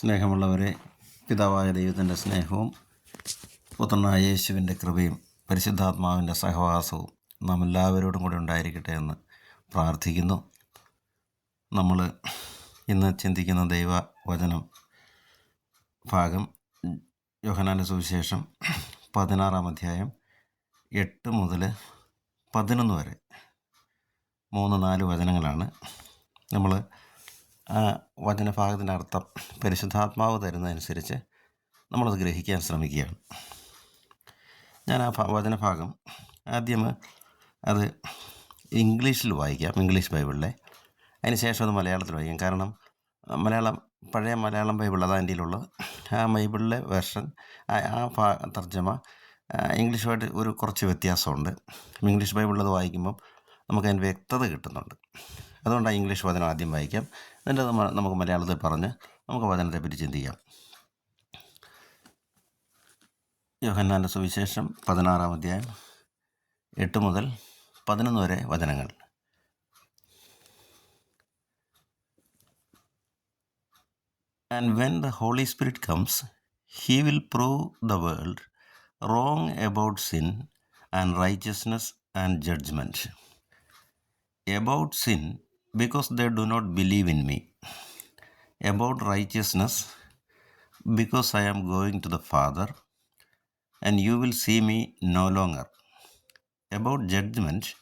സ്നേഹമുള്ളവരെ പിതാവായ ദൈവത്തിന്റെ സ്നേഹവും പുത്രനായ യേശുവിന്റെ കൃപയും പരിശുദ്ധാത്മാവിന്റെ സഹവാസവും നാം എല്ലാവരോടും കൂടെ ഉണ്ടായിരിക്കട്ടെ എന്ന് പ്രാർത്ഥിക്കുന്നു. നമ്മൾ ഇന്ന് ചിന്തിക്കുന്ന ദൈവ വചനം ഭാഗം യോഹനാന്റെ സുവിശേഷം പതിനാറാം അധ്യായം എട്ട് മുതൽ പതിനൊന്ന് വരെ. മൂന്ന് നാല് വചനങ്ങളാണ് നമ്മൾ ആ വചനഭാഗത്തിന്റെ അർത്ഥം പരിശുദ്ധാത്മാവ് തരുന്നതനുസരിച്ച് നമ്മളത് ഗ്രഹിക്കാൻ ശ്രമിക്കുകയാണ്. ഞാൻ ആ വചനഭാഗം ആദ്യം അത് ഇംഗ്ലീഷിൽ വായിക്കാം ഇംഗ്ലീഷ് ബൈബിളിലെ. അതിന് ശേഷം അത് മലയാളത്തിൽ വായിക്കാം. കാരണം മലയാളം പഴയ മലയാളം ബൈബിൾ അതാ എന്റെ ഉള്ളത് ആ ബൈബിളിലെ വേർഷൻ ആ തർജമ ഇംഗ്ലീഷുമായിട്ട് ഒരു കുറച്ച് വ്യത്യാസമുണ്ട്. ഇംഗ്ലീഷ് ബൈബിളിൽ അത് വായിക്കുമ്പം നമുക്ക് അതിന് വ്യക്തത കിട്ടുന്നുണ്ട്. അതുകൊണ്ട് ആ ഇംഗ്ലീഷ് വചനം ആദ്യം വായിക്കാം. എന്നിട്ട് അത് നമുക്ക് മലയാളത്തിൽ പറഞ്ഞ് നമുക്ക് വചനത്തെ പറ്റി ചിന്തിക്കാം യോഹന്നാന്റെ സുവിശേഷം പതിനാറാം അധ്യായം എട്ട് മുതൽ പതിനൊന്ന് വരെ വചനങ്ങൾ and when the Holy Spirit comes, he will prove the world wrong about sin and righteousness and judgment. About sin, because they do not believe in me. About righteousness, because I am going to the Father, and you will see me no longer. About judgment,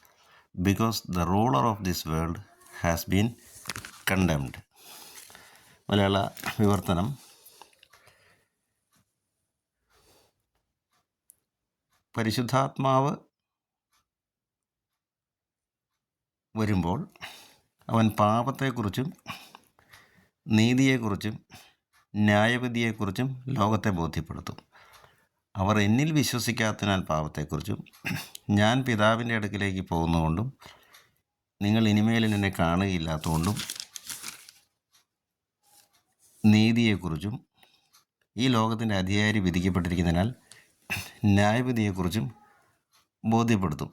because the ruler of this world has been condemned. മലയാള വിവർത്തനം പരിശുദ്ധാത്മാവ് വരുമ്പോൾ അവൻ പാപത്തെക്കുറിച്ചും നീതിയെക്കുറിച്ചും ന്യായവിധിയെക്കുറിച്ചും ലോകത്തെ ബോധ്യപ്പെടുത്തും. അവർ എന്നിൽ വിശ്വസിക്കാത്തതിനാൽ പാപത്തെക്കുറിച്ചും ഞാൻ പിതാവിന്റെ അടുക്കിലേക്ക് പോകുന്നതുകൊണ്ടും നിങ്ങൾ ഇനിമേൽ എന്നെ കാണുകയില്ലാത്തതുകൊണ്ടും നീതിയെക്കുറിച്ചും ഈ ലോകത്തിന്റെ അധികാരി വിധിക്കപ്പെട്ടിരിക്കുന്നതിനാൽ ന്യായവിധിയെക്കുറിച്ചും ബോധ്യപ്പെടുത്തും.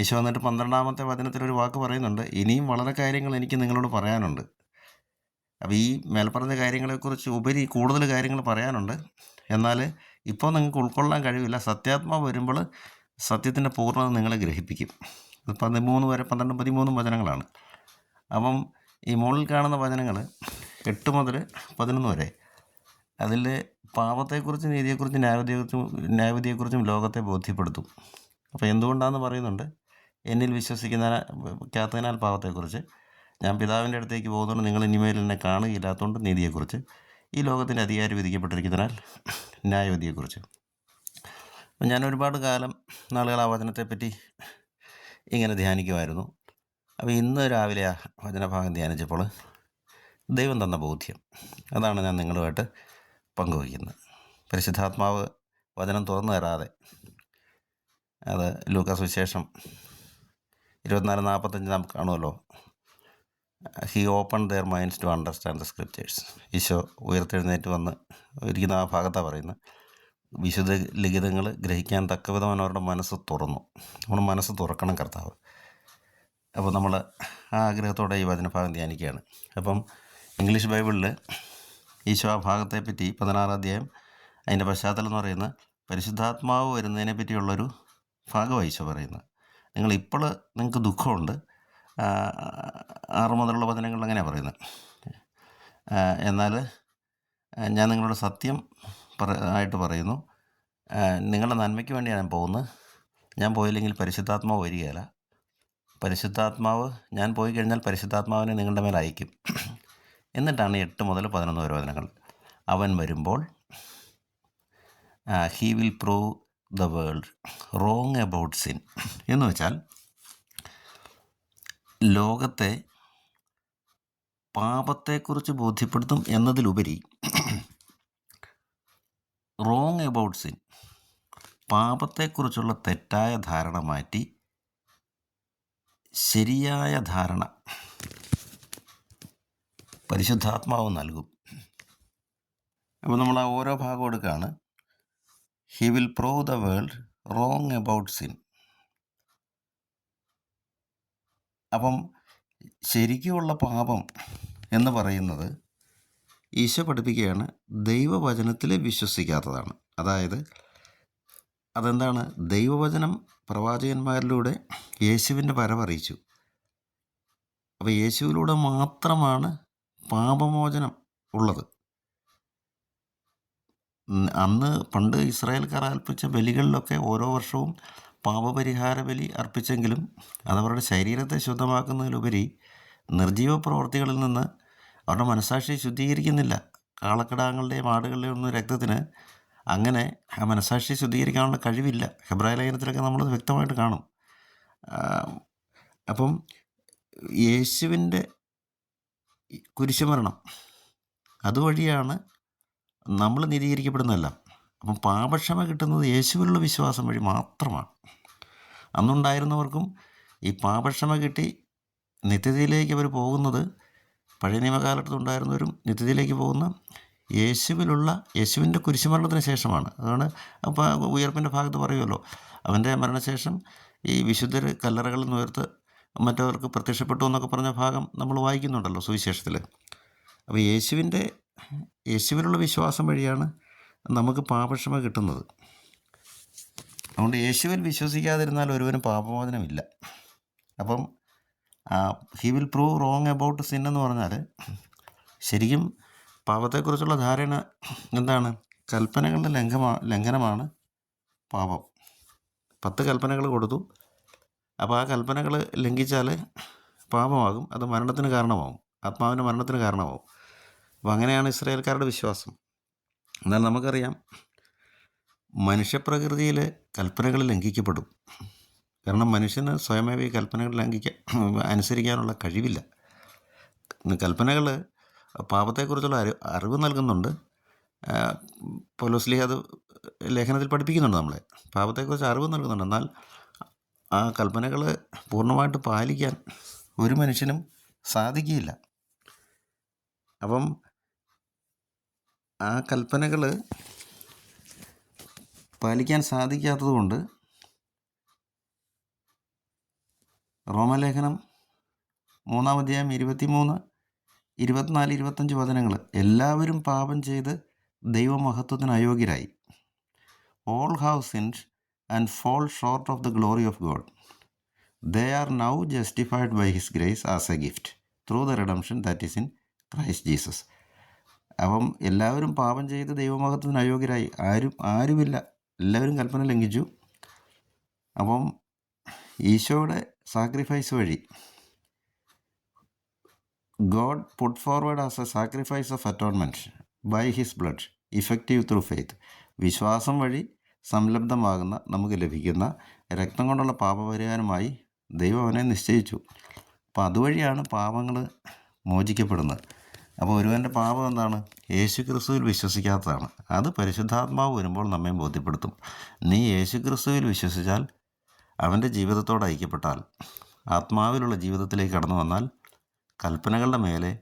യേശു എന്നിട്ട് പന്ത്രണ്ടാമത്തെ വചനത്തിൽ ഒരു വാക്ക് പറയുന്നുണ്ട്. ഇനിയും വളരെ കാര്യങ്ങൾ എനിക്ക് നിങ്ങളോട് പറയാനുണ്ട്. അപ്പോൾ ഈ മേൽപ്പറഞ്ഞ കാര്യങ്ങളെക്കുറിച്ച് ഉപരി കൂടുതൽ കാര്യങ്ങൾ പറയാനുണ്ട്. എന്നാൽ ഇപ്പോൾ നിങ്ങൾക്ക് ഉൾക്കൊള്ളാൻ കഴിവില്ല. സത്യാത്മാവ് വരുമ്പോൾ സത്യത്തിന്റെ പൂർണത നിങ്ങളെ ഗ്രഹിപ്പിക്കും. പതിമൂന്ന് വരെ പന്ത്രണ്ട് പതിമൂന്നും വചനങ്ങളാണ്. അപ്പം ഈ മുകളിൽ കാണുന്ന വചനങ്ങൾ എട്ട് മുതൽ പതിനൊന്ന് വരെ. അതിൽ പാപത്തെക്കുറിച്ചും നീതിയെക്കുറിച്ചും ന്യായവിധിയെക്കുറിച്ചും ന്യായവിധിയെക്കുറിച്ചും ലോകത്തെ ബോധ്യപ്പെടുത്തും. അപ്പോൾ എന്തുകൊണ്ടാണെന്ന് പറയുന്നുണ്ട്? എന്നിൽ വിശ്വസിക്കുന്ന ക്കാത്തതിനാൽ പാപത്തെക്കുറിച്ച്. ഞാൻ പിതാവിന്റെ അടുത്തേക്ക് പോകുന്നതുകൊണ്ട് നിങ്ങൾ ഇനിമേൽ എന്നെ കാണുകയില്ലാത്തതുകൊണ്ട് നീതിയെക്കുറിച്ച്. ഈ ലോകത്തിന്റെ അധികാരി വിധിക്കപ്പെട്ടിരിക്കുന്നതിനാൽ ന്യായവിധിയെക്കുറിച്ച്. ഞാൻ ഒരുപാട് കാലം നാളുകൾ ആ വചനത്തെപ്പറ്റി ഇങ്ങനെ ധ്യാനിക്കുമായിരുന്നു. അപ്പോൾ ഇന്ന് രാവിലെ ആ വചനഭാഗം ധ്യാനിച്ചപ്പോൾ ദൈവം തന്ന ബോധ്യം. അതാണ് ഞാൻ നിങ്ങളുമായിട്ട് പങ്കുവയ്ക്കുന്നത്. പരിശുദ്ധാത്മാവ് വചനം തുറന്നു തരാതെ അത് ലൂക്കാസ് വിശേഷം ഇരുപത്തിനാല് നാൽപ്പത്തഞ്ച് നമുക്ക് കാണുമല്ലോ. He open their minds to understand the scriptures Isho ഉയർത്തെഴുന്നേറ്റ് വന്ന് ഇരിക്കുന്ന ആ ഭാഗത്താണ് പറയുന്നത്. വിശുദ്ധ ലിഖിതങ്ങൾ ഗ്രഹിക്കാൻ തക്കവിധം അവരുടെ മനസ്സ് തുറന്നു. നമ്മുടെ മനസ്സ് തുറക്കണം കർത്താവ്. അപ്പോൾ നമ്മൾ ആ ആഗ്രഹത്തോടെ ഈ വചനഭാഗം ധ്യാനിക്കുകയാണ്. അപ്പം ഇംഗ്ലീഷ് ബൈബിളിൽ ഈശോ ആ ഭാഗത്തെപ്പറ്റി പതിനാറാം അധ്യായം അതിന്റെ പശ്ചാത്തലം എന്ന് പറയുന്നത് പരിശുദ്ധാത്മാവ് വരുന്നതിനെ പറ്റിയുള്ളൊരു ഭാഗമാണ് ഈശോ പറയുന്നത്. നിങ്ങൾ ഇപ്പോൾ നിങ്ങൾക്ക് ദുഃഖമുണ്ട്. ആറ് മുതലുള്ള വചനങ്ങളിൽ അങ്ങനെയാണ് പറയുന്നത്. എന്നാൽ ഞാൻ നിങ്ങളോട് സത്യം പറ ആയിട്ട് പറയുന്നു. നിങ്ങളുടെ നന്മയ്ക്ക് വേണ്ടിയാണ് ഞാൻ പോകുന്നത്. ഞാൻ പോയില്ലെങ്കിൽ പരിശുദ്ധാത്മാവ് വരികയില്ല. പരിശുദ്ധാത്മാവ് ഞാൻ പോയി കഴിഞ്ഞാൽ പരിശുദ്ധാത്മാവിനെ നിങ്ങളുടെ മേൽ അയക്കും. എന്നിട്ടാണ് എട്ട് മുതൽ പതിനൊന്ന് വരെ വചനങ്ങൾ. അവൻ വരുമ്പോൾ he will prove the world wrong about sin എന്ന് വെച്ചാൽ ലോകത്തെ പാപത്തെക്കുറിച്ച് ബോധ്യപ്പെടുത്തും എന്നതിലുപരി റോങ് അബൌട്ട് സിൻ പാപത്തെക്കുറിച്ചുള്ള തെറ്റായ ധാരണ മാറ്റി ശരിയായ ധാരണ പരിശുദ്ധാത്മാവ് നൽകും. അപ്പോൾ നമ്മൾ ആ ഓരോ ഭാഗം എടുക്കുകയാണ്. He will prove the world wrong about sin അപ്പം ശരിക്കുമുള്ള പാപം എന്ന് പറയുന്നത് ഈശോ പഠിപ്പിക്കുകയാണ് ദൈവവചനത്തിൽ വിശ്വസിക്കാത്തതാണ്. അതായത് അതെന്താണ്? ദൈവവചനം പ്രവാചകന്മാരിലൂടെ യേശുവിന്റെ വരവറിയിച്ചു അപ്പോൾ യേശുവിലൂടെ മാത്രമാണ് പാപമോചനം ഉള്ളത്. അന്ന് പണ്ട് ഇസ്രായേൽക്കാർ അർപ്പിച്ച ബലികളിലൊക്കെ ഓരോ വർഷവും പാപപരിഹാര ബലി അർപ്പിച്ചെങ്കിലും അതവരുടെ ശരീരത്തെ ശുദ്ധമാക്കുന്നതിലുപരി നിർജീവ പ്രവർത്തികളിൽ നിന്ന് അവരുടെ മനസാക്ഷിയെ ശുദ്ധീകരിക്കുന്നില്ല. കാളക്കിടാങ്ങളുടെയും ആടുകളുടെയും ഒന്നും രക്തത്തിന് അങ്ങനെ ആ മനസാക്ഷിയെ ശുദ്ധീകരിക്കാനുള്ള കഴിവില്ല. ഹെബ്രായ ലേഖനത്തിലൊക്കെ നമ്മൾ വ്യക്തമായിട്ട് കാണും. അപ്പം യേശുവിന്റെ കുരിശുമരണം അതുവഴിയാണ് നമ്മൾ നീതീകരിക്കപ്പെടുന്നതല്ല അപ്പം പാപക്ഷമ കിട്ടുന്നത് യേശുവിലുള്ള വിശ്വാസം വഴി മാത്രമാണ്. അന്നുണ്ടായിരുന്നവർക്കും ഈ പാപക്ഷമ കിട്ടി നിത്യതയിലേക്ക് അവർ പോകുന്നത് പഴയ നിയമകാലത്തുണ്ടായിരുന്നവരും നിത്യതയിലേക്ക് പോകുന്ന യേശുവിലുള്ള യേശുവിന്റെ കുരിശുമരണത്തിന് ശേഷമാണ്. അതാണ് അപ്പോൾ ഉയർപ്പിന്റെ ഭാഗത്ത് പറയുമല്ലോ. അവന്റെ മരണശേഷം ഈ വിശുദ്ധർ കല്ലറകളിൽ നിന്ന് ഉയർത്ത് മറ്റവർക്ക് പ്രത്യക്ഷപ്പെട്ടു എന്നൊക്കെ പറഞ്ഞ ഭാഗം നമ്മൾ വായിക്കുന്നുണ്ടല്ലോ സുവിശേഷത്തിൽ. അപ്പോൾ യേശുവിന്റെ യേശുവിലുള്ള വിശ്വാസം വഴിയാണ് നമുക്ക് പാപക്ഷമ കിട്ടുന്നത്. അതുകൊണ്ട് യേശുവിൽ വിശ്വസിക്കാതിരുന്നാൽ ഒരുവനും പാപമോചനമില്ല. അപ്പം he will prove wrong about sin എന്ന് പറഞ്ഞാൽ ശരിക്കും പാപത്തെക്കുറിച്ചുള്ള ധാരണ എന്താണ്? കൽപ്പനകളുടെ ലംഘമാ ലംഘനമാണ് പാപം. പത്ത് കൽപ്പനകൾ കൊടുത്തു. അപ്പോൾ ആ കൽപ്പനകൾ ലംഘിച്ചാൽ പാപമാകും. അത് മരണത്തിന് കാരണമാകും ആത്മാവിന്റെ മരണത്തിന് കാരണമാവും. അപ്പോൾ അങ്ങനെയാണ് ഇസ്രായേൽക്കാരുടെ വിശ്വാസം. എന്നാൽ നമുക്കറിയാം മനുഷ്യപ്രകൃതിയിൽ കൽപ്പനകൾ ലംഘിക്കപ്പെടും. കാരണം മനുഷ്യന് സ്വയമേവ ഈ കൽപ്പനകൾ ലംഘിക്കാൻ അനുസരിക്കാനുള്ള കഴിവില്ല. കൽപ്പനകൾ പാപത്തെക്കുറിച്ചുള്ള അറി അറിവ് നൽകുന്നുണ്ട്. പൊലോസ്ലി അത് ലേഖനത്തിൽ പഠിപ്പിക്കുന്നുണ്ട് നമ്മളെ. പാപത്തെക്കുറിച്ച് അറിവ് നൽകുന്നുണ്ട്. എന്നാൽ ആ കൽപ്പനകൾ പൂർണമായിട്ട് പാലിക്കാൻ ഒരു മനുഷ്യനും സാധിക്കുകയില്ല. അപ്പം ആ കൽപ്പനകൾ പാലിക്കാൻ സാധിക്കാത്തതുകൊണ്ട് റോമലേഖനം മൂന്നാം അധ്യായം ഇരുപത്തിമൂന്ന് ഇരുപത്തിനാല് ഇരുപത്തഞ്ച് വചനങ്ങൾ എല്ലാവരും പാപം ചെയ്ത് ദൈവമഹത്വത്തിന് അയോഗ്യരായി. All have sinned and fall short of the glory of God they are now justified by his grace as a gift through the redemption that is in Christ Jesus അപ്പം എല്ലാവരും പാപം ചെയ്ത് ദൈവമഹത്വത്തിന് അയോഗ്യരായി. ആരും ആരുമില്ല. എല്ലാവരും കൽപ്പന ലംഘിച്ചു. അപ്പം ഈശോയുടെ സാക്രിഫൈസ് വഴി God put forward as a sacrifice of atonement by his blood effective through faith വിശ്വാസം വഴി സംലബ്ധമാകുന്ന നമുക്ക് ലഭിക്കുന്ന രക്തം കൊണ്ടുള്ള പാപപരിഹാരമായി ദൈവം അവനെ നിശ്ചയിച്ചു. അപ്പോൾ അതുവഴിയാണ് പാപങ്ങൾ മോചിക്കപ്പെടുന്നത്. അപ്പോൾ ഒരുവന്റെ പാപം എന്താണ്? യേശു ക്രിസ്തുവിൽ വിശ്വസിക്കാത്തതാണ്. അത് പരിശുദ്ധാത്മാവ് വരുമ്പോൾ നമ്മെ ബോധ്യപ്പെടുത്തും. നീ യേശു ക്രിസ്തുവിൽ വിശ്വസിച്ചാൽ അവന്റെ ജീവിതത്തോട് ഐക്യപ്പെട്ടാൽ ആത്മാവിലുള്ള ജീവിതത്തിലേക്ക് കടന്നു വന്നാൽ കൽപ്പനകളുടെ മേലെ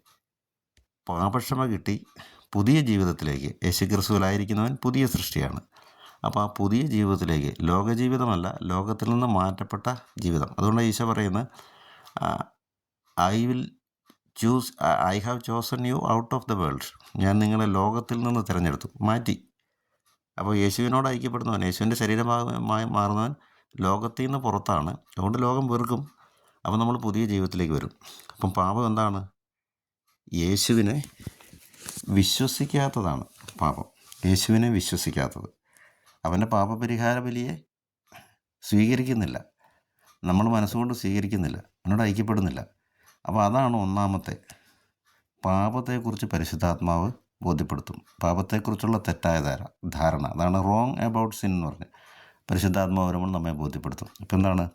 പാപക്ഷമ കിട്ടി പുതിയ ജീവിതത്തിലേക്ക്. യേശു ക്രിസ്തുവിലായിരിക്കുന്നവൻ പുതിയ സൃഷ്ടിയാണ്. അപ്പോൾ ആ പുതിയ ജീവിതത്തിലേക്ക് ലോകജീവിതമല്ല ലോകത്തിൽ നിന്ന് മാറ്റപ്പെട്ട ജീവിതം. അതുകൊണ്ട് ഈശോ പറയുന്നത് I will choose I have chosen you out of the world ഞാൻ നിങ്ങളെ ലോകത്തിൽ നിന്ന് തിരഞ്ഞെടുത്തു. മാറ്റി. അപ്പോൾ യേശുവിനോട് ഐക്യപ്പെടുന്നവൻ യേശുവിന്റെ ശരീരമായി മാറുന്നവൻ ലോകത്തിൽ നിന്ന് പുറത്താണ്. അതുകൊണ്ട് ലോകം വെറുക്കും. അപ്പോൾ നമ്മൾ പുതിയ ജീവിതത്തിലേക്ക് വരും. അപ്പം പാപം എന്താണ്? യേശുവിനെ വിശ്വസിക്കാത്തതാണ് പാപം. യേശുവിനെ വിശ്വസിക്കാത്തത്. അവന്റെ പാപപരിഹാര ബലിയെ സ്വീകരിക്കുന്നില്ല. നമ്മൾ മനസ്സുകൊണ്ട് സ്വീകരിക്കുന്നില്ല. അവനോട് ഐക്യപ്പെടുന്നില്ല. അപ്പോൾ അതാണ് ഒന്നാമത്തെ. പാപത്തെക്കുറിച്ച് പരിശുദ്ധാത്മാവ് ബോധ്യപ്പെടുത്തും. പാപത്തെക്കുറിച്ചുള്ള തെറ്റായ ധാര ധാരണ. അതാണ് റോങ് അബൌട്ട് സിൻ എന്ന് പറഞ്ഞ് പരിശുദ്ധാത്മാവ് വരുമ്പോൾ നമ്മെ ബോധ്യപ്പെടുത്തും. ഇപ്പം എന്താണ്?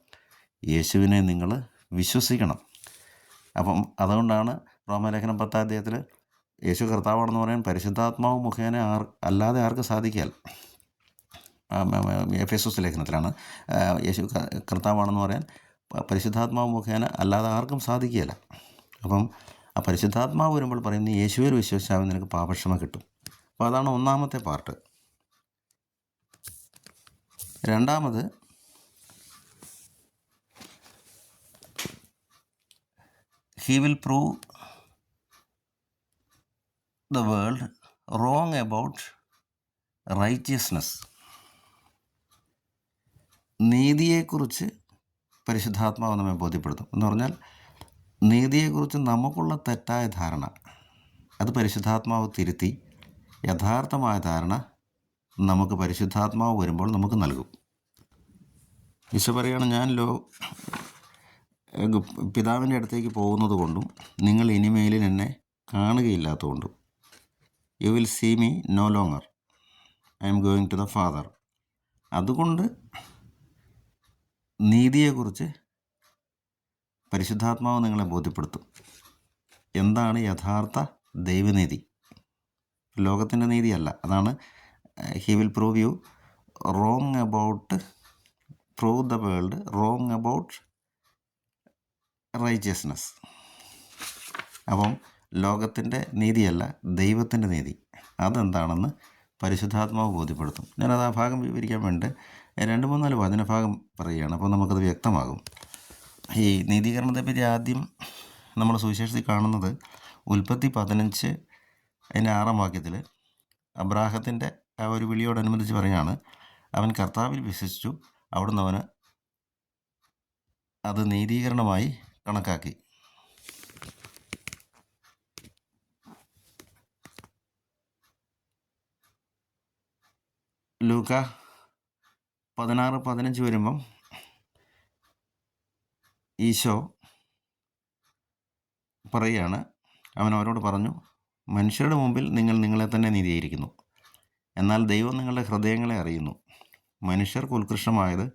യേശുവിനെ നിങ്ങൾ വിശ്വസിക്കണം. അപ്പം അതുകൊണ്ടാണ് റോമലേഖനം പത്താം അധ്യായത്തിൽ യേശു കർത്താവാണെന്ന് പറയാൻ പരിശുദ്ധാത്മാവ് മുഖേന ആർ അല്ലാതെ ആർക്ക് സാധിക്കാൽ? എഫ് എസ് എസ് ലേഖനത്തിലാണ്. യേശു കർത്താവാണെന്ന് പറയാൻ പരിശുദ്ധാത്മാവ് മുഖേന അല്ലാതെ ആർക്കും സാധിക്കുകയില്ല. അപ്പം ആ പരിശുദ്ധാത്മാവ് വരുമ്പോൾ പറയുന്നത് യേശുവിൽ വിശ്വസിച്ചാൽ നിനക്ക് പാപക്ഷമ കിട്ടും. അപ്പോൾ അതാണ് ഒന്നാമത്തെ പാർട്ട്. രണ്ടാമത് he will prove the world wrong about righteousness നീതിയെക്കുറിച്ച് പരിശുദ്ധാത്മാവ് നമ്മെ ബോധ്യപ്പെടുത്തും. എന്ന് പറഞ്ഞാൽ നീതിയെക്കുറിച്ച് നമുക്കുള്ള തെറ്റായ ധാരണ അത് പരിശുദ്ധാത്മാവ് തിരുത്തി യഥാർത്ഥമായ ധാരണ നമുക്ക് പരിശുദ്ധാത്മാവ് വരുമ്പോൾ നമുക്ക് നൽകും. ഈശോ പറയുകയാണ് ഞാൻ ലോ പിതാവിന്റെ അടുത്തേക്ക് പോകുന്നത് കൊണ്ടും നിങ്ങൾ ഇനിമേലിൽ എന്നെ കാണുകയില്ലാത്തതുകൊണ്ടും you will see me no longer I am going to the father അതുകൊണ്ട് നീതിയെക്കുറിച്ച് പരിശുദ്ധാത്മാവ് നിങ്ങളെ ബോധ്യപ്പെടുത്തും. എന്താണ് യഥാർത്ഥ ദൈവനീതി? ലോകത്തിന്റെ നീതിയല്ല. അതാണ് he will prove you wrong about prove the world wrong about righteousness അപ്പം ലോകത്തിന്റെ നീതിയല്ല ദൈവത്തിന്റെ നീതി. അതെന്താണെന്ന് പരിശുദ്ധാത്മാവ് ബോധ്യപ്പെടുത്തും. ഞാനത് ആ ഭാഗം വിവരിക്കാൻ വേണ്ടി രണ്ട് മൂന്നാൽ വചനഭാഗം പറയുകയാണ്. അപ്പോൾ നമുക്കത് വ്യക്തമാകും. ഈ നീതീകരണത്തെപ്പറ്റി ആദ്യം നമ്മൾ സുവിശേഷത്തിൽ കാണുന്നത് ഉൽപ്പത്തി പതിനഞ്ച് അതിന്റെ ആറാം വാക്യത്തിൽ അബ്രാഹത്തിന്റെ ആ ഒരു വിളിയോടനുബന്ധിച്ച് പറയുകയാണ് അവൻ കർത്താവിൽ വിശ്വസിച്ചു അവിടുന്ന് അവന് അത് നീതീകരണമായി കണക്കാക്കി. ലൂക്ക പതിനാറ് പതിനഞ്ച് വരുമ്പം ഈശോ പറയുകയാണ്. അവൻ അവരോട് പറഞ്ഞു മനുഷ്യരുടെ മുമ്പിൽ നിങ്ങൾ നിങ്ങളെ തന്നെ നീതിയായിരിക്കുന്നു എന്നാൽ ദൈവം നിങ്ങളുടെ ഹൃദയങ്ങളെ അറിയുന്നു. മനുഷ്യർക്ക് ഉത്കൃഷ്ടമായത്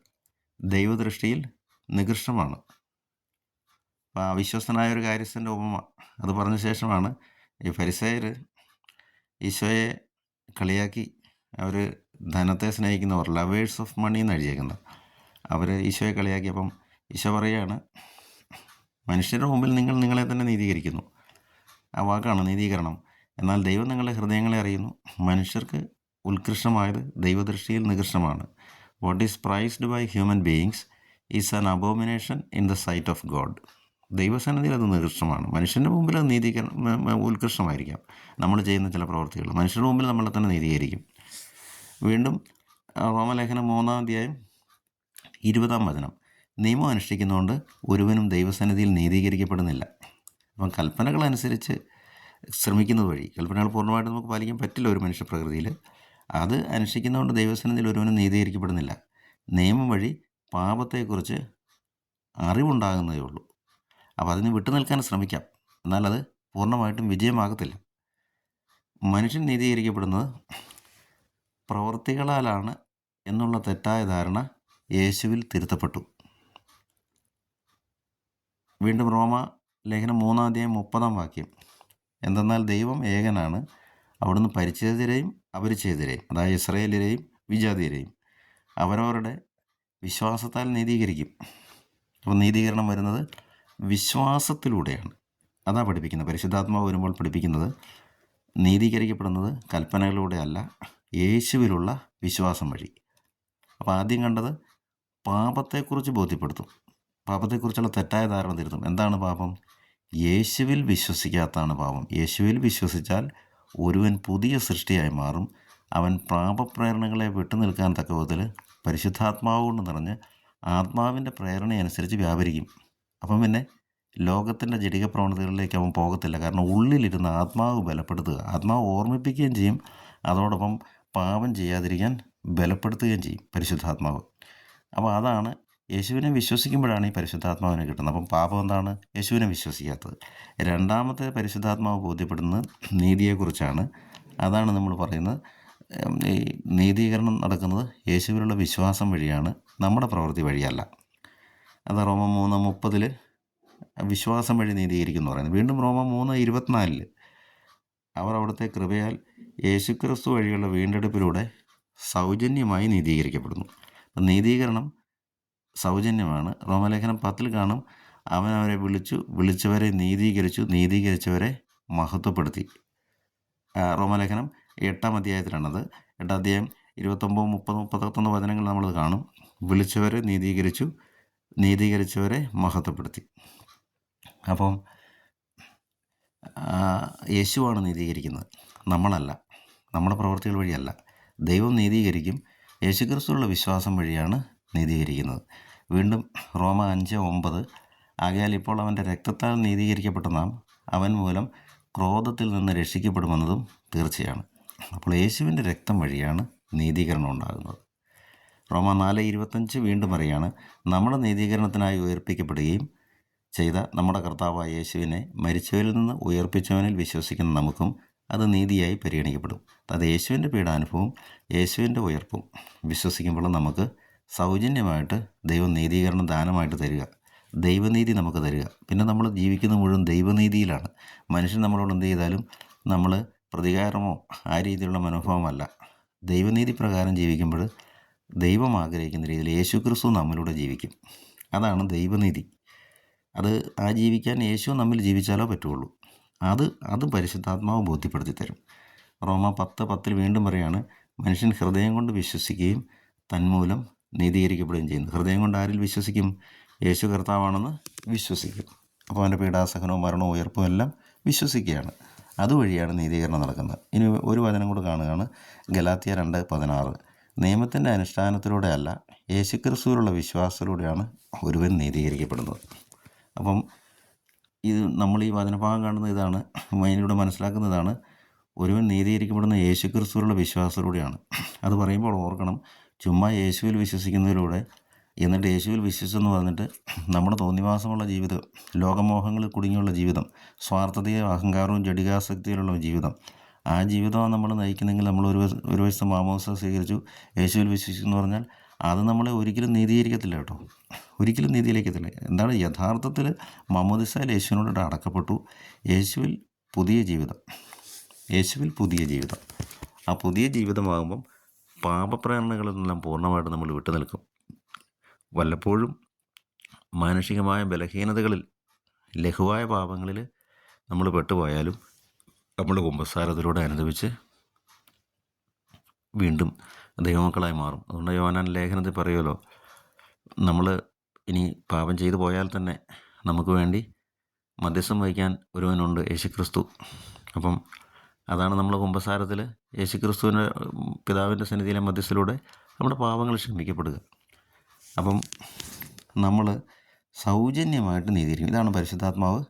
ദൈവദൃഷ്ടിയിൽ നികൃഷ്ടമാണ്. അപ്പോൾ അവിശ്വസ്തനായ ഒരു കാര്യസ്ഥന്റെ ഉപമ അത് പറഞ്ഞ ശേഷമാണ് ഈ ഫരിസയർ ഈശോയെ കളിയാക്കി അവർ ധനത്തെ സ്നേഹിക്കുന്നവർ ലവേഴ്സ് ഓഫ് മണി എന്ന് എഴുതിയേക്കുന്നത് അവർ ഈശോയെ കളിയാക്കിയപ്പം ഈശോ പറയുകയാണ് മനുഷ്യരുടെ മുമ്പിൽ നിങ്ങൾ നിങ്ങളെ തന്നെ നീതീകരിക്കുന്നു. ആ വാക്കാണ് നീതീകരണം. എന്നാൽ ദൈവം നിങ്ങളുടെ ഹൃദയങ്ങളെ അറിയുന്നു. മനുഷ്യർക്ക് ഉത്കൃഷ്ടമായത് ദൈവദൃഷ്ടിയിൽ നികൃഷ്ടമാണ്. What is prized by human beings is an abomination in the sight of God ദൈവസന്നിധിയിൽ അത് നികൃഷ്ടമാണ്. മനുഷ്യന്റെ മുമ്പിൽ അത് നീതീകരണം ഉത്കൃഷ്ടമായിരിക്കാം. നമ്മൾ ചെയ്യുന്ന ചില പ്രവർത്തികൾ. മനുഷ്യരുടെ മുമ്പിൽ നമ്മളെ തന്നെ നീതീകരിക്കും. വീണ്ടും റോമലേഖനം മൂന്നാം അധ്യായം ഇരുപതാം വചനം. നിയമം അനുഷ്ഠിക്കുന്നതുകൊണ്ട് ഒരുവനും ദൈവസന്നിധിയിൽ നീതീകരിക്കപ്പെടുന്നില്ല. അപ്പം കൽപ്പനകൾ അനുസരിച്ച് ശ്രമിക്കുന്നത് വഴി കൽപ്പനകൾ പൂർണമായിട്ട് നമുക്ക് പാലിക്കാൻ പറ്റില്ല ഒരു മനുഷ്യ പ്രകൃതിയിൽ അത് അനുഷ്ഠിക്കുന്നതുകൊണ്ട് ദൈവസന്നിധിയിൽ ഒരുവനും നീതീകരിക്കപ്പെടുന്നില്ല. നിയമം വഴി പാപത്തെക്കുറിച്ച് അറിവുണ്ടാകുന്നതേ ഉള്ളൂ. അപ്പോൾ അതിന് വിട്ടു നിൽക്കാൻ ശ്രമിക്കാം. എന്നാൽ അത് പൂർണമായിട്ടും വിജയമാകത്തില്ല. മനുഷ്യൻ നീതീകരിക്കപ്പെടുന്നത് പ്രവൃത്തികളാലാണ് എന്നുള്ള തെറ്റായ ധാരണ യേശുവിൽ തിരുത്തപ്പെട്ടു. വീണ്ടും റോമ ലേഖനം മൂന്നാം അധ്യായം മുപ്പതാം വാക്യം. എന്തെന്നാൽ ദൈവം ഏകനാണ്. അവിടുന്ന് പരിചയതരെയും അപരിചയതരെയും അതായത് ഇസ്രയേലരെയും വിജാതീയരെയും അവരവരുടെ വിശ്വാസത്താൽ നീതീകരിക്കും. അപ്പോൾ നീതീകരണം വരുന്നത് വിശ്വാസത്തിലൂടെയാണ്. അതാ പഠിപ്പിക്കുന്നത്. പരിശുദ്ധാത്മാവ് വരുമ്പോൾ പഠിപ്പിക്കുന്നത് നീതീകരിക്കപ്പെടുന്നത് കൽപ്പനകളിലൂടെ അല്ല യേശുവിലുള്ള വിശ്വാസം വഴി. അപ്പോൾ ആദ്യം കണ്ടത് പാപത്തെക്കുറിച്ച് ബോധ്യപ്പെടുത്തും. പാപത്തെക്കുറിച്ചുള്ള തെറ്റായ ധാരണ തിരുത്തും. എന്താണ് പാപം? യേശുവിൽ വിശ്വസിക്കാത്തതാണ് പാപം. യേശുവിൽ വിശ്വസിച്ചാൽ ഒരുവൻ പുതിയ സൃഷ്ടിയായി മാറും. അവൻ പാപപ്രേരണകളെ വിട്ടുനിൽക്കാൻ തക്ക വിധത്തിൽ പരിശുദ്ധാത്മാവ് കൊണ്ട് നിറഞ്ഞ് ആത്മാവിന്റെ പ്രേരണയനുസരിച്ച് വ്യാപരിക്കും. അപ്പം പിന്നെ ലോകത്തിന്റെ ജടിക പ്രവണതകളിലേക്ക് അവൻ പോകത്തില്ല. കാരണം ഉള്ളിലിരുന്ന് ആത്മാവ് ബലപ്പെടുത്തുക ആത്മാവ് ഓർമ്മിപ്പിക്കുകയും ചെയ്യും. അതോടൊപ്പം പാപം ചെയ്യാതിരിക്കാൻ ബലപ്പെടുത്തുകയും ചെയ്യും പരിശുദ്ധാത്മാവ്. അപ്പോൾ അതാണ് യേശുവിനെ വിശ്വസിക്കുമ്പോഴാണ് ഈ പരിശുദ്ധാത്മാവിനെ കിട്ടുന്നത്. അപ്പം പാപം എന്താണ്? യേശുവിനെ വിശ്വസിക്കാത്തത്. രണ്ടാമത്തെ പരിശുദ്ധാത്മാവ് ബോധ്യപ്പെടുന്നത് നീതിയെക്കുറിച്ചാണ്. അതാണ് നമ്മൾ പറയുന്നത്. ഈ നീതീകരണം നടക്കുന്നത് യേശുവിലുള്ള വിശ്വാസം വഴിയാണ് നമ്മുടെ പ്രവൃത്തി വഴിയല്ല. അത് റോമ മൂന്ന് മുപ്പതിൽ വിശ്വാസം വഴി നീതീകരിക്കുന്നു പറയുന്നത്. വീണ്ടും റോമ മൂന്ന് ഇരുപത്തിനാലിൽ അവർ അവിടുത്തെ കൃപയാൽ യേശുക്രിസ്തു വഴിയുള്ള വീണ്ടെടുപ്പിലൂടെ സൗജന്യമായി നീതീകരിക്കപ്പെടുന്നു. അപ്പം നീതീകരണം സൗജന്യമാണ്. റോമലേഖനം പത്തിൽ കാണും അവൻ അവരെ വിളിച്ചു വിളിച്ചവരെ നീതീകരിച്ചു നീതീകരിച്ചവരെ മഹത്വപ്പെടുത്തി. റോമലേഖനം എട്ടാം അധ്യായത്തിലാണത്. എട്ടാം അധ്യായം ഇരുപത്തൊമ്പത് മുപ്പത് മുപ്പത്തൊന്ന് വചനങ്ങൾ നമ്മൾ കാണും. വിളിച്ചവരെ നീതീകരിച്ചു നീതീകരിച്ചവരെ മഹത്വപ്പെടുത്തി. അപ്പം യേശുവാണ് നീതീകരിക്കുന്നത്. നമ്മളല്ല. നമ്മുടെ പ്രവൃത്തികൾ വഴിയല്ല. ദൈവം നീതീകരിക്കും. യേശുക്രിസ്തുള്ള വിശ്വാസം വഴിയാണ് നീതീകരിക്കുന്നത്. വീണ്ടും റോമ അഞ്ച് ഒമ്പത്. ആകയാൽ ഇപ്പോൾ അവന്റെ രക്തത്താൽ നീതീകരിക്കപ്പെട്ട നാം അവൻ മൂലം ക്രോധത്തിൽ നിന്ന് രക്ഷിക്കപ്പെടുമെന്നതും തീർച്ചയാണ്. അപ്പോൾ യേശുവിന്റെ രക്തം വഴിയാണ് നീതീകരണം ഉണ്ടാകുന്നത്. റോമ നാല് ഇരുപത്തഞ്ച് വീണ്ടും അറിയാണ് നമ്മുടെ നീതീകരണത്തിനായി ഉയർപ്പിക്കപ്പെടുകയും ചെയ്ത നമ്മുടെ കർത്താവായ യേശുവിനെ മരിച്ചവരിൽ നിന്ന് ഉയർപ്പിച്ചവനിൽ വിശ്വസിക്കുന്ന നമുക്കും അത് നീതിയായി പരിഗണിക്കപ്പെടും. അത് യേശുവിന്റെ പീഡാനുഭവം യേശുവിന്റെ ഉയർപ്പും വിശ്വസിക്കുമ്പോൾ നമുക്ക് സൗജന്യമായിട്ട് ദൈവം നീതീകരണം ദാനമായിട്ട് തരിക ദൈവനീതി നമുക്ക് തരിക. പിന്നെ നമ്മൾ ജീവിക്കുന്ന മുഴുവൻ ദൈവനീതിയിലാണ്. മനുഷ്യൻ നമ്മളോട് എന്ത് ചെയ്താലും നമ്മൾ പ്രതികാരമോ ആ രീതിയിലുള്ള മനോഭാവമല്ല. ദൈവനീതി പ്രകാരം ജീവിക്കുമ്പോൾ ദൈവം ആഗ്രഹിക്കുന്ന രീതിയിൽ യേശു ക്രിസ്തു നമ്മിലൂടെ ജീവിക്കും. അതാണ് ദൈവനീതി. അത് ആ ജീവിക്കാൻ യേശു നമ്മിൽ ജീവിച്ചാലോ പറ്റുള്ളൂ. അത് അത് പരിശുദ്ധാത്മാവ് ബോധ്യപ്പെടുത്തി തരും. റോമ പത്ത് പത്തിൽ വീണ്ടും പറയാണ് മനുഷ്യൻ ഹൃദയം കൊണ്ട് വിശ്വസിക്കുകയും തന്മൂലം നീതീകരിക്കപ്പെടുകയും ചെയ്യുന്നു. ഹൃദയം കൊണ്ട് ആരിൽ വിശ്വസിക്കും? യേശു കർത്താവാണെന്ന് വിശ്വസിക്കും. അപ്പോൾ അവന്റെ പീഡാസഹനവും മരണവും ഉയർപ്പും എല്ലാം വിശ്വസിക്കുകയാണ്. അതുവഴിയാണ് നീതീകരണം നടക്കുന്നത്. ഇനി ഒരു വചനം കൂടെ കാണുകയാണ്. ഗലാത്തിയ രണ്ട് പതിനാറ്. നിയമത്തിന്റെ അനുഷ്ഠാനത്തിലൂടെയല്ല യേശുക്രിസ്തുവിലുള്ള വിശ്വാസത്തിലൂടെയാണ് ഒരുവൻ നീതീകരിക്കപ്പെടുന്നത്. അപ്പം ഇത് നമ്മൾ ഈ വചനഭാഗം കാണുന്ന ഇതാണ് അതിലൂടെ മനസ്സിലാക്കുന്നതാണ്. ഒരുവൻ നീതീകരിക്കപ്പെടുന്ന യേശു ക്രിസ്തുവിലുള്ള വിശ്വാസത്തിലൂടെയാണ് അത് പറയുമ്പോൾ ഓർക്കണം ചുമ്മാ യേശുവിൽ വിശ്വസിക്കുന്നതിലൂടെ എന്നിട്ട് യേശുവിൽ വിശ്വസിച്ചെന്ന് പറഞ്ഞിട്ട് നമ്മുടെ തോന്നിവാസമുള്ള ജീവിതം ലോകമോഹങ്ങളിൽ കുടുങ്ങിയുള്ള ജീവിതം സ്വാർത്ഥതയും അഹങ്കാരവും ജടികാസക്തിയിലുള്ള ജീവിതം ആ ജീവിതമാണ് നമ്മൾ നയിക്കുന്നെങ്കിൽ നമ്മൾ ഒരു ഒരു വശത്ത് മാമോസ സ്വീകരിച്ചു യേശുവിൽ വിശ്വസിക്കുന്നു പറഞ്ഞാൽ അത് നമ്മളെ ഒരിക്കലും നീതീകരിക്കത്തില്ല കേട്ടോ. ഒരിക്കലും നീതിയിലേക്കത്തില്ല എന്താണ്? യഥാർത്ഥത്തിൽ മമ്മദിസയിൽ യേശുവിനോട് അടക്കപ്പെട്ടു. യേശുവിൽ പുതിയ ജീവിതം. യേശുവിൽ പുതിയ ജീവിതം. ആ പുതിയ ജീവിതമാകുമ്പം പാപപ്രേരണകളിൽ നിന്നെല്ലാം പൂർണമായിട്ട് നമ്മൾ വിട്ടു നിൽക്കും. വല്ലപ്പോഴും മാനുഷികമായ ബലഹീനതകളിൽ ലഘുവായ പാപങ്ങളിൽ നമ്മൾ പെട്ടുപോയാലും നമ്മൾ കുമ്പസാരത്തിലൂടെ അനുഭവിച്ച് വീണ്ടും ദൈവമക്കളായി മാറും. അതുകൊണ്ട് യോനാൻ ലേഖനത്തിൽ പറയുമല്ലോ നമ്മൾ ഇനി പാപം ചെയ്തു പോയാൽ തന്നെ നമുക്ക് വേണ്ടി മധ്യസ്ഥം വഹിക്കാൻ ഒരുവനുണ്ട് യേശുക്രിസ്തു. അപ്പം അതാണ് നമ്മൾ കുമ്പസാരത്തിൽ യേശുക്രിസ്തുവിന്റെ പിതാവിന്റെ സന്നിധിയിലെ മധ്യസ്ഥയിലൂടെ നമ്മുടെ പാപങ്ങൾ ക്ഷമിക്കപ്പെടുക. അപ്പം നമ്മൾ സൗജന്യമായിട്ട് നീതിയിരിക്കും. ഇതാണ് പരിശുദ്ധാത്മാവ്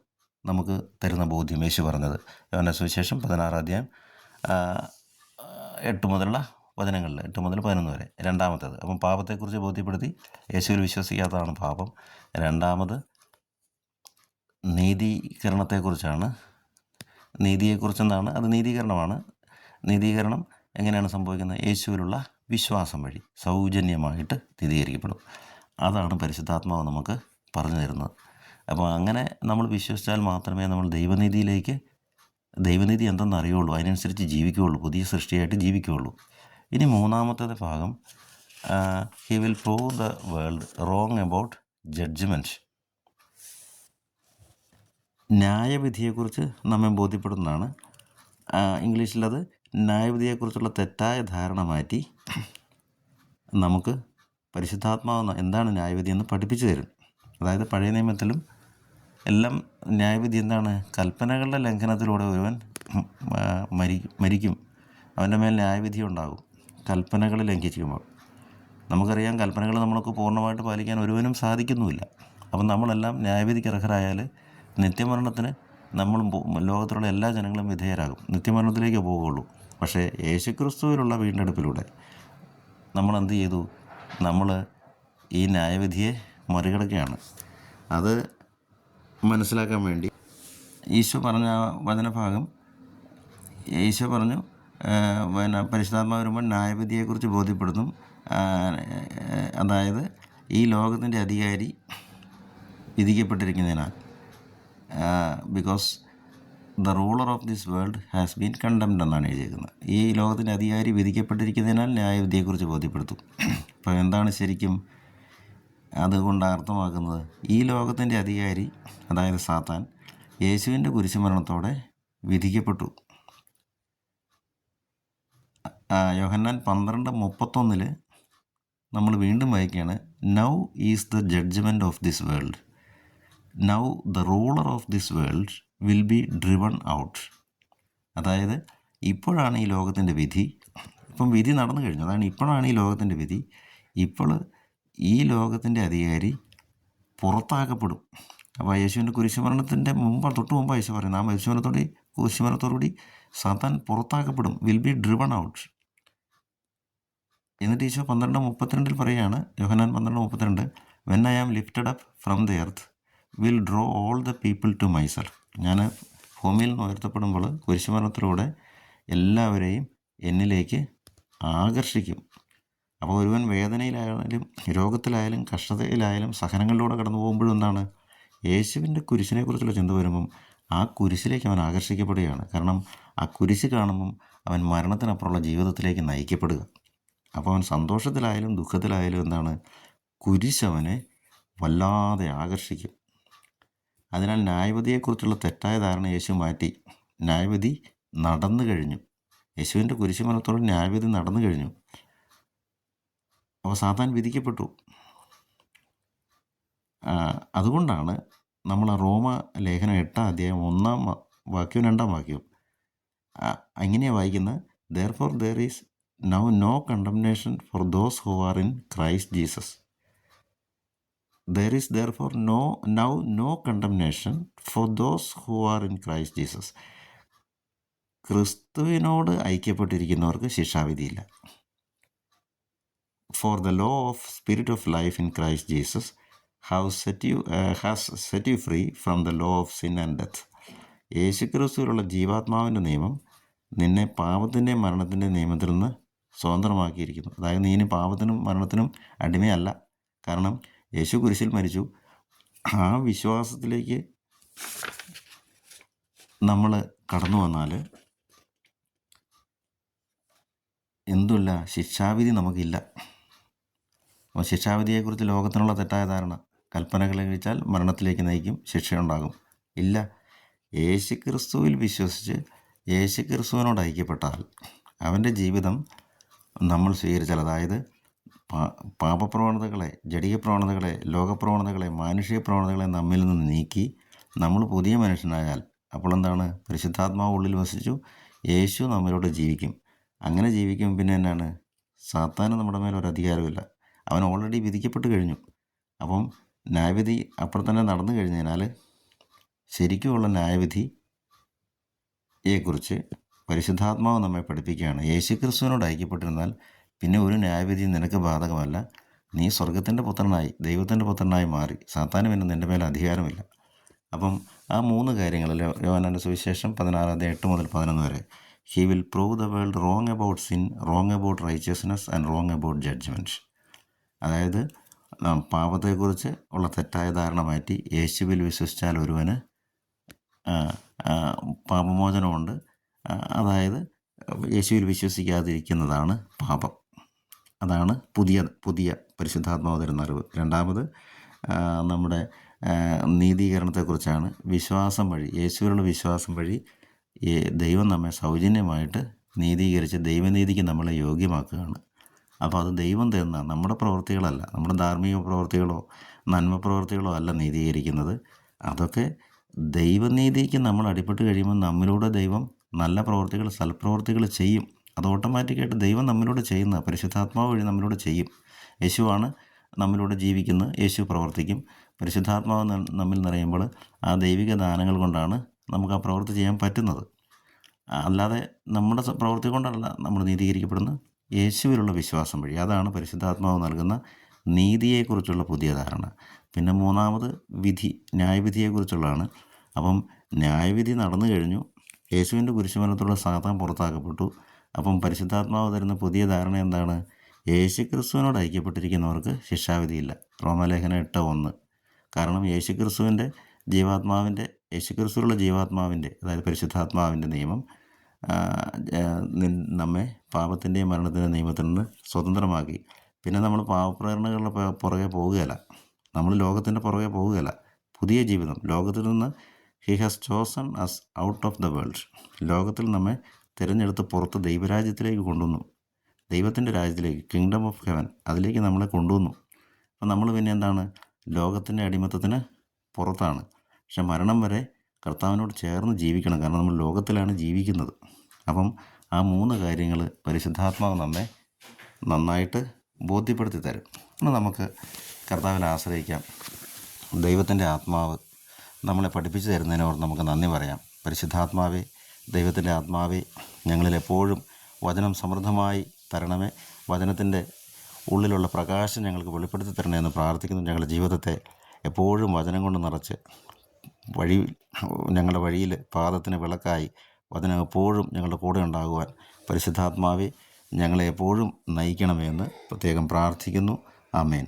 നമുക്ക് തരുന്ന ബോധ്യം. യേശു പറഞ്ഞത്. യോഹന്ന സുവിശേഷം പതിനാറാം അധ്യായം എട്ട് മുതലുള്ള വചനങ്ങളിൽ എട്ട് മുതൽ പതിനൊന്ന് വരെ. രണ്ടാമത്തേത് അപ്പം പാപത്തെക്കുറിച്ച് ബോധ്യപ്പെടുത്തി. യേശുവിൽ വിശ്വസിക്കാത്തതാണ് പാപം. രണ്ടാമത് നീതീകരണത്തെക്കുറിച്ചാണ്. നീതിയെക്കുറിച്ചെന്താണ്? അത് നീതീകരണമാണ്. നീതീകരണം എങ്ങനെയാണ് സംഭവിക്കുന്നത്? യേശുവിലുള്ള വിശ്വാസം വഴി സൗജന്യമായിട്ട് നീതീകരിക്കപ്പെടും അതാണ് പരിശുദ്ധാത്മാവ് നമുക്ക് പറഞ്ഞു തരുന്നത്. അപ്പോൾ അങ്ങനെ നമ്മൾ വിശ്വസിച്ചാൽ മാത്രമേ നമ്മൾ ദൈവനീതിയിലേക്ക് ദൈവനീതി എന്തെന്ന് അറിയുള്ളൂ അതിനനുസരിച്ച് ജീവിക്കുകയുള്ളൂ പുതിയ സൃഷ്ടിയായിട്ട് ജീവിക്കുകയുള്ളൂ. ഇനി മൂന്നാമത്തത് ഭാഗം he will prove the world wrong about judgement ന്യായവിധിയെക്കുറിച്ച് നമ്മെ ബോധ്യപ്പെടുന്നതാണ്. ഇംഗ്ലീഷിലത് ന്യായവിധിയെക്കുറിച്ചുള്ള തെറ്റായ ധാരണ മാറ്റി നമുക്ക് പരിശുദ്ധാത്മാവ് എന്താണ് ന്യായവിധി എന്ന് പഠിപ്പിച്ചു തരും. അതായത് പഴയ നിയമത്തിലും എല്ലാം ന്യായവിധി എന്താണ്? കൽപ്പനകളുടെ ലംഘനത്തിലൂടെ ഒരുവൻ മരിക്കും. അവന്റെ മേൽ ന്യായവിധി ഉണ്ടാകും. കൽപ്പനകൾ ലംഘിക്കുമ്പോൾ നമുക്കറിയാം കൽപ്പനകൾ നമ്മൾക്ക് പൂർണമായിട്ട് പാലിക്കാൻ ഒരുവനും സാധിക്കുന്നുമില്ല. അപ്പം നമ്മളെല്ലാം ന്യായവിധിക്ക് അർഹരായാൽ നിത്യമരണത്തിന് നമ്മൾ ലോകത്തിലുള്ള എല്ലാ ജനങ്ങളും വിധേയരാകും. നിത്യമരണത്തിലേക്ക് പോവുകയുള്ളൂ. പക്ഷേ യേശുക്രിസ്തുവിലുള്ള വീണ്ടെടുപ്പിലൂടെ നമ്മൾ എന്ത് ചെയ്തു? നമ്മൾ ഈ ന്യായവിധിയെ മറികടക്കുകയാണ്. അത് മനസ്സിലാക്കാൻ വേണ്ടി ഈശോ പറഞ്ഞ വചനഭാഗം ഈശോ പറഞ്ഞു പിന്നെ പരിശുദ്ധാത്മാവ് വരുമ്പോൾ ന്യായവിധിയെക്കുറിച്ച് ബോധ്യപ്പെടുത്തും. അതായത് ഈ ലോകത്തിന്റെ അധികാരി വിധിക്കപ്പെട്ടിരിക്കുന്നതിനാൽ. Because the ruler of this world has been condemned എന്നാണ് എഴുതിയിരിക്കുന്നത് ഈ ലോകത്തിന്റെ അധികാരി വിധിക്കപ്പെട്ടിരിക്കുന്നതിനാൽ ന്യായവിധിയെക്കുറിച്ച് ബോധ്യപ്പെടുത്തും. അപ്പോൾ എന്താണ് ശരിക്കും അതുകൊണ്ട് അർത്ഥമാക്കുന്നത്? ഈ ലോകത്തിന്റെ അധികാരി അതായത് സാത്താൻ യേശുവിന്റെ കുരിശുമരണത്തോടെ വിധിക്കപ്പെട്ടു. യോഹന്നാൻ പന്ത്രണ്ട് മുപ്പത്തൊന്നിൽ നമ്മൾ വീണ്ടും വായിക്കുകയാണ് now is the judgement of this world now the ruler of this world will be driven out അതായത് ഇപ്പോഴാണ് ഈ ലോകത്തിന്റെ വിധി. ഇപ്പം വിധി നടന്നു കഴിഞ്ഞു. അതാണ് ഇപ്പോഴാണ് ഈ ലോകത്തിന്റെ വിധി. ഇപ്പോൾ ഈ ലോകത്തിന്റെ അധികാരി പുറത്താക്കപ്പെടും. അപ്പോൾ യേശുവിന്റെ കുരിശുമരണത്തിന്റെ മുമ്പ് തൊട്ട് മുമ്പ് യേശു പറയുന്നത് ആ യേശുമരണത്തോടെ കുരിശുമരണത്തോടുകൂടി സാത്താൻ പുറത്താക്കപ്പെടും വിൽ ബി ഡ്രിവൺ ഔട്ട് എന്നിട്ട് ഈശോ പന്ത്രണ്ട് മുപ്പത്തിരണ്ടിൽ പറയുകയാണ് യോഹനാൻ പന്ത്രണ്ട് മുപ്പത്തിരണ്ട് when I am lifted up from the earth will draw all the people to myself ഞാൻ ഭൂമിയിൽ നിന്ന് ഉയർത്തപ്പെടുമ്പോൾ കുരിശുമരണത്തിലൂടെ എല്ലാവരെയും എന്നിലേക്ക് ആകർഷിക്കും. അപ്പോൾ ഒരുവൻ വേദനയിലായാലും രോഗത്തിലായാലും കഷ്ടതയിലായാലും സഹനങ്ങളിലൂടെ കടന്നു പോകുമ്പോഴും എന്താണ്? യേശുവിന്റെ കുരിശിനെക്കുറിച്ചുള്ള ചിന്ത വരുമ്പം ആ കുരിശിലേക്ക് അവൻ ആകർഷിക്കപ്പെടുകയാണ്. കാരണം ആ കുരിശ് കാണുമ്പം അവൻ മരണത്തിനപ്പുറമുള്ള ജീവിതത്തിലേക്ക് നയിക്കപ്പെടുക. അപ്പോൾ അവൻ സന്തോഷത്തിലായാലും ദുഃഖത്തിലായാലും എന്താണ്? കുരിശവനെ വല്ലാതെ ആകർഷിക്കും. അതിനാൽ ന്യായവതിയെക്കുറിച്ചുള്ള തെറ്റായ ധാരണ യേശു മാറ്റി. ന്യായവതി നടന്നു കഴിഞ്ഞു. യേശുവിന്റെ കുരിശുമരണത്തോടെ ന്യായവിധി നടന്നു കഴിഞ്ഞു. അവ സാധാൻ വിധിക്കപ്പെട്ടു. അതുകൊണ്ടാണ് നമ്മൾ ആ റോമ ലേഖനം എട്ടാം അധ്യായം ഒന്നാം വാക്യവും രണ്ടാം വാക്യവും അങ്ങനെയാണ് വായിക്കുന്നത്. Therefore there is now no condemnation for those who are in Christ Jesus there is therefore no now no condemnation for those who are in Christ Jesus ക്രിസ്തുവിനോട് ഐക്യപ്പെട്ടിരിക്കുന്നവർക്ക് ശിക്ഷാവിധിയില്ല. For the law of spirit of life in Christ Jesus have set you has set you free from the law of sin and death യേശുക്രിസ്തുവിലുള്ള ജീവാത്മാവിന്റെ നിയമം നിന്നെ പാപത്തിന്റെയും മരണത്തിന്റെ നിയമത്തിൽ നിന്ന് സ്വതന്ത്രമാക്കിയിരിക്കുന്നു. അതായത് നീ ഇനി പാപത്തിനും മരണത്തിനും അടിമയല്ല. കാരണം യേശു കുരിശിൽ മരിച്ചു. ആ വിശ്വാസത്തിലേക്ക് നമ്മൾ കടന്നു വന്നാൽ എന്തുമില്ല ശിക്ഷാവിധി നമുക്കില്ല. അപ്പോൾ ശിക്ഷാവിധിയെക്കുറിച്ച് ലോകത്തിനുള്ള തെറ്റായ ധാരണ കൽപ്പനകളെ കഴിച്ചാൽ മരണത്തിലേക്ക് നയിക്കും ശിക്ഷയുണ്ടാകും. ഇല്ല. യേശു ക്രിസ്തുവിൽ വിശ്വസിച്ച് യേശു ക്രിസ്തുവിനോട് ഐക്യപ്പെട്ടാൽ അവന്റെ ജീവിതം നമ്മൾ സ്വീകരിച്ചാൽ അതായത് പാപപ്രവണതകളെ ജടിക പ്രവണതകളെ ലോകപ്രവണതകളെ മാനുഷിക പ്രവണതകളെ നമ്മിൽ നിന്ന് നീക്കി നമ്മൾ പുതിയ മനുഷ്യനായാൽ അപ്പോൾ എന്താണ്? പരിശുദ്ധാത്മാവ് ഉള്ളിൽ വസിച്ചു യേശു നമ്മളോട് ജീവിക്കും. അങ്ങനെ ജീവിക്കും പിന്നെ എന്നാണ്? സാത്താന് നമ്മുടെ മേലെ ഒരു അധികാരമില്ല അവൻ ഓൾറെഡി വിധിക്കപ്പെട്ട് കഴിഞ്ഞു. അപ്പം ന്യായവിധി അപ്പോൾ തന്നെ നടന്നു കഴിഞ്ഞതിനാൽ ശരിക്കുമുള്ള ന്യായവിധിയെക്കുറിച്ച് പരിശുദ്ധാത്മാവ് നമ്മെ പഠിപ്പിക്കുകയാണ്. യേശു ക്രിസ്തുവിനോട് ഐക്യപ്പെട്ടിരുന്നാൽ പിന്നെ ഒരു ന്യായവിധി നിനക്ക് ബാധകമല്ല. നീ സ്വർഗത്തിന്റെ പുത്രനായി ദൈവത്തിന്റെ പുത്രനായി മാറി. സാത്താനും പിന്നെ നിന്റെ മേലെ അധികാരമില്ല. അപ്പം ആ മൂന്ന് കാര്യങ്ങളിൽ യോഹനാന്റെ സുവിശേഷം പതിനാറാം എട്ട് മുതൽ പതിനൊന്ന് വരെ. He will prove the world wrong about sin wrong about righteousness and wrong about judgement അതായത് പാപത്തെക്കുറിച്ച് ഉള്ള തെറ്റായ ധാരണ മാറ്റി യേശുവിൽ വിശ്വസിച്ചാൽ ഒരുവന് പാപമോചനമുണ്ട്. അതായത് യേശുവിൽ വിശ്വസിക്കാതിരിക്കുന്നതാണ് പാപം. അതാണ് പുതിയ പുതിയ പരിശുദ്ധാത്മാവ് തരുന്ന അറിവ്. രണ്ടാമത് നമ്മുടെ നീതീകരണത്തെക്കുറിച്ചാണ്. വിശ്വാസം വഴി യേശുവിനുള്ള വിശ്വാസം വഴി ദൈവം നമ്മെ സൗജന്യമായിട്ട് നീതീകരിച്ച് ദൈവനീതിക്ക് നമ്മളെ യോഗ്യമാക്കുകയാണ്. അപ്പോൾ അത് ദൈവം തരുന്ന നമ്മുടെ പ്രവൃത്തികളല്ല നമ്മുടെ ധാർമ്മിക പ്രവൃത്തികളോ നന്മ പ്രവൃത്തികളോ അല്ല നീതീകരിക്കുന്നത്. അതൊക്കെ ദൈവനീതിക്ക് നമ്മൾ അടിപ്പെട്ട് കഴിയുമ്പോൾ നമ്മിലൂടെ ദൈവം നല്ല പ്രവൃത്തികൾ സൽപ്രവൃത്തികൾ ചെയ്യും. അത് ഓട്ടോമാറ്റിക്കായിട്ട് ദൈവം നമ്മിലൂടെ ചെയ്യുന്ന പരിശുദ്ധാത്മാവ് വഴി നമ്മിലൂടെ ചെയ്യും. യേശുവാണ് നമ്മിലൂടെ ജീവിക്കുന്നത് യേശു പ്രവർത്തിക്കും. പരിശുദ്ധാത്മാവ് നമ്മിൽ നിറയുമ്പോൾ ആ ദൈവിക ദാനങ്ങൾ കൊണ്ടാണ് നമുക്ക് ആ പ്രവൃത്തി ചെയ്യാൻ പറ്റുന്നത്. അല്ലാതെ നമ്മുടെ പ്രവൃത്തി കൊണ്ടല്ല നമ്മൾ നീതീകരിക്കപ്പെടുന്നത് യേശുവിലുള്ള വിശ്വാസം വഴി. അതാണ് പരിശുദ്ധാത്മാവ് നൽകുന്ന നീതിയെക്കുറിച്ചുള്ള പുതിയ ധാരണ. പിന്നെ മൂന്നാമത് വിധി ന്യായവിധിയെക്കുറിച്ചുള്ളതാണ്. അപ്പം ന്യായവിധി നടന്നു കഴിഞ്ഞു. യേശുവിന്റെ കുരിശുമരണത്തോടെ സാത്താൻ പുറത്താക്കപ്പെട്ടു. അപ്പം പരിശുദ്ധാത്മാവ് തരുന്ന പുതിയ ധാരണ എന്താണ്? യേശു ക്രിസ്തുവിനോട് ഐക്യപ്പെട്ടിരിക്കുന്നവർക്ക് ശിക്ഷാവിധിയില്ല. റോമലേഖനം എട്ട് ഒന്ന്. കാരണം യേശു ക്രിസ്തുവിന്റെ ജീവാത്മാവിന്റെ യേശു ക്രിസ്തുവിലുള്ള ജീവാത്മാവിന്റെ അതായത് പരിശുദ്ധാത്മാവിന്റെ നിയമം നമ്മെ പാപത്തിന്റെയും മരണത്തിന്റെയും നിയമത്തിൽ നിന്ന് സ്വതന്ത്രമാക്കി. പിന്നെ നമ്മൾ പാവപ്രേരണകളുടെ പുറകെ പോവുകയല്ല. നമ്മൾ ലോകത്തിന്റെ പുറകെ പോവുകയല്ല. പുതിയ ജീവിതം. ലോകത്തിൽ നിന്ന് he has chosen us out of the world ലോകത്തിൽ നമ്മെ തിരഞ്ഞെടുത്ത് പുറത്ത് ദൈവരാജ്യത്തിലേക്ക് കൊണ്ടുവന്നു. ദൈവത്തിന്റെ രാജ്യത്തിലേക്ക് കിങ്ഡം ഓഫ് ഹെവൻ അതിലേക്ക് നമ്മളെ കൊണ്ടുവന്നു. അപ്പം നമ്മൾ പിന്നെ എന്താണ്? ലോകത്തിന്റെ അടിമത്തത്തിന് പുറത്താണ്. പക്ഷെ മരണം വരെ കർത്താവിനോട് ചേർന്ന് ജീവിക്കണം. കാരണം നമ്മൾ ലോകത്തിലാണ് ജീവിക്കുന്നത്. അപ്പം ആ മൂന്ന് കാര്യങ്ങൾ പരിശുദ്ധാത്മാവ് നമ്മെ നന്നായിട്ട് ബോധ്യപ്പെടുത്തി തരും നമുക്ക് കർത്താവിനെ ആശ്രയിക്കാം. ദൈവത്തിന്റെ ആത്മാവ് നമ്മളെ പഠിപ്പിച്ചു തരുന്നതിനോട് നമുക്ക് നന്ദി പറയാം. പരിശുദ്ധാത്മാവേ ദൈവത്തിന്റെ ആത്മാവേ ഞങ്ങളിലെപ്പോഴും വചനം സമൃദ്ധമായി തരണമേ. വചനത്തിന്റെ ഉള്ളിലുള്ള പ്രകാശം ഞങ്ങൾക്ക് വെളിപ്പെടുത്തി എന്ന് പ്രാർത്ഥിക്കുന്നു. ഞങ്ങളുടെ ജീവിതത്തെ എപ്പോഴും വചനം കൊണ്ട് നിറച്ച് വഴി ഞങ്ങളുടെ വഴിയിൽ പാദത്തിന് വിളക്കായി വചനം എപ്പോഴും ഞങ്ങളുടെ കൂടെ ഉണ്ടാകുവാൻ പരിശുദ്ധാത്മാവെ ഞങ്ങളെ എപ്പോഴും നയിക്കണമേ എന്ന് പ്രത്യേകം പ്രാർത്ഥിക്കുന്നു. ആമേൻ.